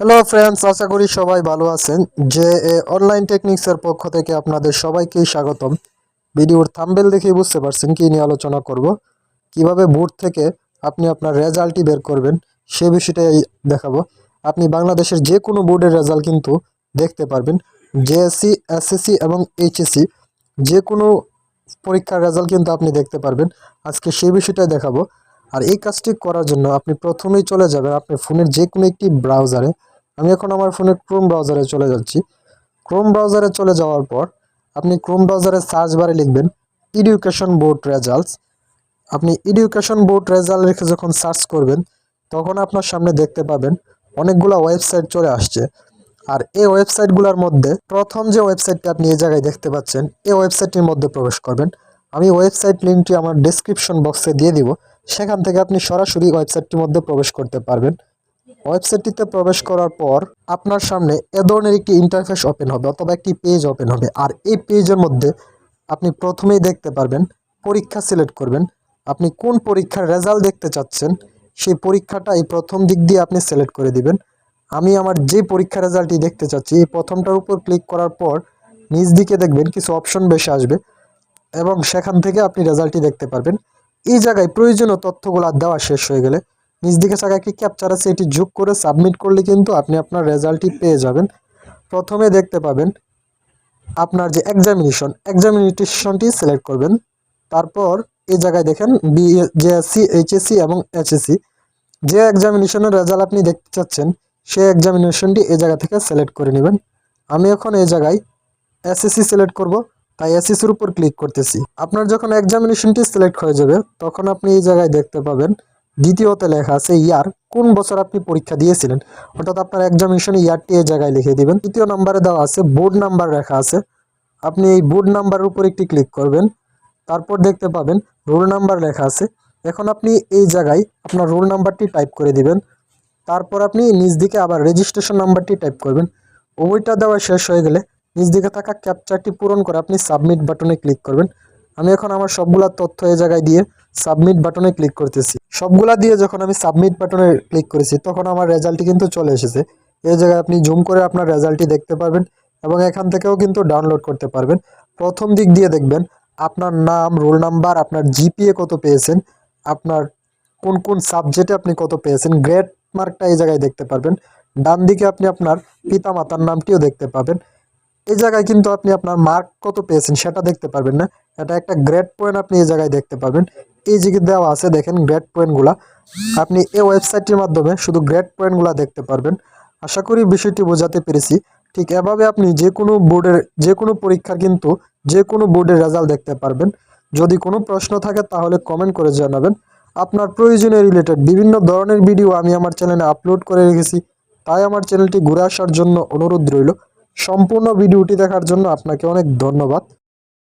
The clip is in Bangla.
হ্যালো ফ্রেন্ডস আশা করি সবাই ভালো আছেন। যে অনলাইন টেকনিক্সের পক্ষ থেকে আপনাদের সবাইকেই স্বাগতম। ভিডিওর থাম্বেল দেখেই বুঝতে পারছেন কি নিয়ে আলোচনা করব। কীভাবে বোর্ড থেকে আপনি আপনার রেজাল্টটি বের করবেন, সে বিষয়টাই দেখাবো। আপনি বাংলাদেশের যে কোনো বোর্ডের রেজাল্ট কিন্তু দেখতে পারবেন। জেএসসি এসএসসি এবং এইচএসসি যে কোনো পরীক্ষার রেজাল্ট কিন্তু আপনি দেখতে পারবেন। আজকে সেই বিষয়টাই দেখাবো। আর এই কাজটি করার জন্য আপনি প্রথমেই চলে যাবেন আপনার ফোনের যে কোনো একটি ব্রাউজারে আমি এখন আমার ফোনে ক্রোম ব্রাউজারে চলে যাচ্ছি। ক্রোম ব্রাউজারে চলে যাওয়ার পর আপনি ক্রোম ব্রাউজারে সার্চ বারে লিখবেন এডুকেশন বোর্ড রেজাল্টস আপনি এডুকেশন বোর্ড রেজাল্ট রেখে যখন সার্চ করবেন, তখন আপনার সামনে দেখতে পাবেন অনেকগুলো ওয়েবসাইট চলে আসছে। আর এই ওয়েবসাইটগুলোর মধ্যে প্রথম যে ওয়েবসাইটটি আপনি এই জায়গায় দেখতে পাচ্ছেন, এই ওয়েবসাইটটির মধ্যে প্রবেশ করবেন। আমি ওয়েবসাইট লিঙ্কটি আমার ডেসক্রিপশন বক্সে দিয়ে দিব। সেখান থেকে আপনি সরাসরি ওয়েবসাইটটির মধ্যে প্রবেশ করতে পারবেন। ওয়েবসাইটটিতে প্রবেশ করার পর আপনার সামনে এ ধরনের একটি ইন্টারফেস ওপেন হবে অথবা একটি পেজ ওপেন হবে। আর এই পেজের মধ্যে আপনি প্রথমেই দেখতে পারবেন পরীক্ষা সিলেক্ট করবেন। আপনি কোন পরীক্ষার রেজাল্ট দেখতে চাচ্ছেন, সেই পরীক্ষাটা এই প্রথম দিক দিয়ে আপনি সিলেক্ট করে দিবেন। আমি আমার যে পরীক্ষার রেজাল্টটি দেখতে চাচ্ছি, এই প্রথমটার উপর ক্লিক করার পর নিচ দিকে দেখবেন কিছু অপশন বেশি আসবে এবং সেখান থেকে আপনি রেজাল্টটি দেখতে পারবেন। এই জায়গায় প্রয়োজনীয় তথ্যগুলো দেওয়া শেষ হয়ে গেলে নিজ দিকে থাকা একটি ক্যাপচার আছে, এটি যোগ করে সাবমিট করলে কিন্তু আপনি আপনার রেজাল্টটি পেয়ে যাবেন। প্রথমে দেখতে পাবেন আপনার যে এক্সামিনেশন এক্সামিনেশনটি সিলেক্ট করবেন। তারপর এই জায়গায় দেখেন বি জেএসসি এইচএসসি এবং এইচএসসি যে এক্সামিনেশনের রেজাল্ট আপনি দেখতে চাচ্ছেন, সেই এক্সামিনেশনটি এই জায়গা থেকে সিলেক্ট করে নেবেন। আমি এখন এই জায়গায় এসএসসি সিলেক্ট করব, তাই এসএসসির উপর ক্লিক করতেছি। আপনার যখন এক্সামিনেশনটি সিলেক্ট হয়ে যাবে, তখন আপনি এই জায়গায় দেখতে পাবেন দ্বিতীয়তে লেখা আছে, ইয়ার, কোন বছর আপনি পরীক্ষা দিয়েছিলেন? অর্থাৎ আপনার এক্সামিনেশন ইয়ারটি এই জায়গায় লিখে দিবেন। তৃতীয় নাম্বারে দেওয়া আছে, বোর্ড নাম্বার লেখা আছে। আপনি এই বোর্ড নাম্বারের উপর একটি ক্লিক করবেন। তারপর দেখতে পাবেন, রোল নাম্বার লেখা আছে। এখন আপনি এই জায়গায় আপনার রোল নাম্বারটি টাইপ করে দিবেন। তারপর আপনি নিজ দিকে আবার রেজিস্ট্রেশন নাম্বারটি টাইপ করবেন। ওইটা দেওয়া শেষ হয়ে গেলে নিজ দিকে থাকা ক্যাপচারটি পূরণ করে আপনি সাবমিট বাটনে ক্লিক করবেন। আমি এখন আমার সবগুলা তথ্য এই জায়গায় দিয়ে সাবমিট বাটনে ক্লিক করতেছি। সবগুলা দিয়ে যখন আমি সাবমিট বাটনে ক্লিক করেছি, তখন আমার রেজাল্টটি কিন্তু চলে এসেছে। এই জায়গায় আপনি জুম করে আপনার রেজাল্টটি দেখতে পারবেন এবং এখান থেকেও কিন্তু ডাউনলোড করতে পারবেন। প্রথম দিক দিয়ে দেখবেন, আপনার নাম রোল নাম্বার আপনার জিপিএ কত পেয়েছেন, আপনার কোন কোন সাবজেক্টে আপনি কত পেয়েছেন গ্রেড মার্কটা এই জায়গায় দেখতে পারবেন। ডান দিকে আপনি আপনার পিতা মাতার নামটিও দেখতে পাবেন। এই জায়গায় কিন্তু আপনি আপনার মার্ক কত পেয়েছেন সেটা দেখতে পারবেন না। এটা একটা গ্রেড পয়েন্ট আপনি এই জায়গায় দেখতে পাবেন। এই যে দেওয়া আছে, দেখেন গ্রেড পয়েন্টগুলা আপনি এই ওয়েবসাইটটির মাধ্যমে শুধু গ্রেড পয়েন্টগুলা দেখতে পারবেন। আশা করি বিষয়টি বোঝাতে পেরেছি। ঠিক এভাবে আপনি যে কোনো বোর্ডের, যে কোনো পরীক্ষার কিন্তু যে কোনো বোর্ডের রেজাল্ট দেখতে পারবেন। যদি কোনো প্রশ্ন থাকে তাহলে কমেন্ট করে জানাবেন। আপনার প্রয়োজনে রিলেটেড বিভিন্ন ধরনের ভিডিও আমি আমার চ্যানেলে আপলোড করে রেখেছি। তাই আমার চ্যানেলটি ঘুরে আসার জন্য অনুরোধ রইল। সম্পূর্ণ ভিডিওটি দেখার জন্য আপনাকে অনেক ধন্যবাদ।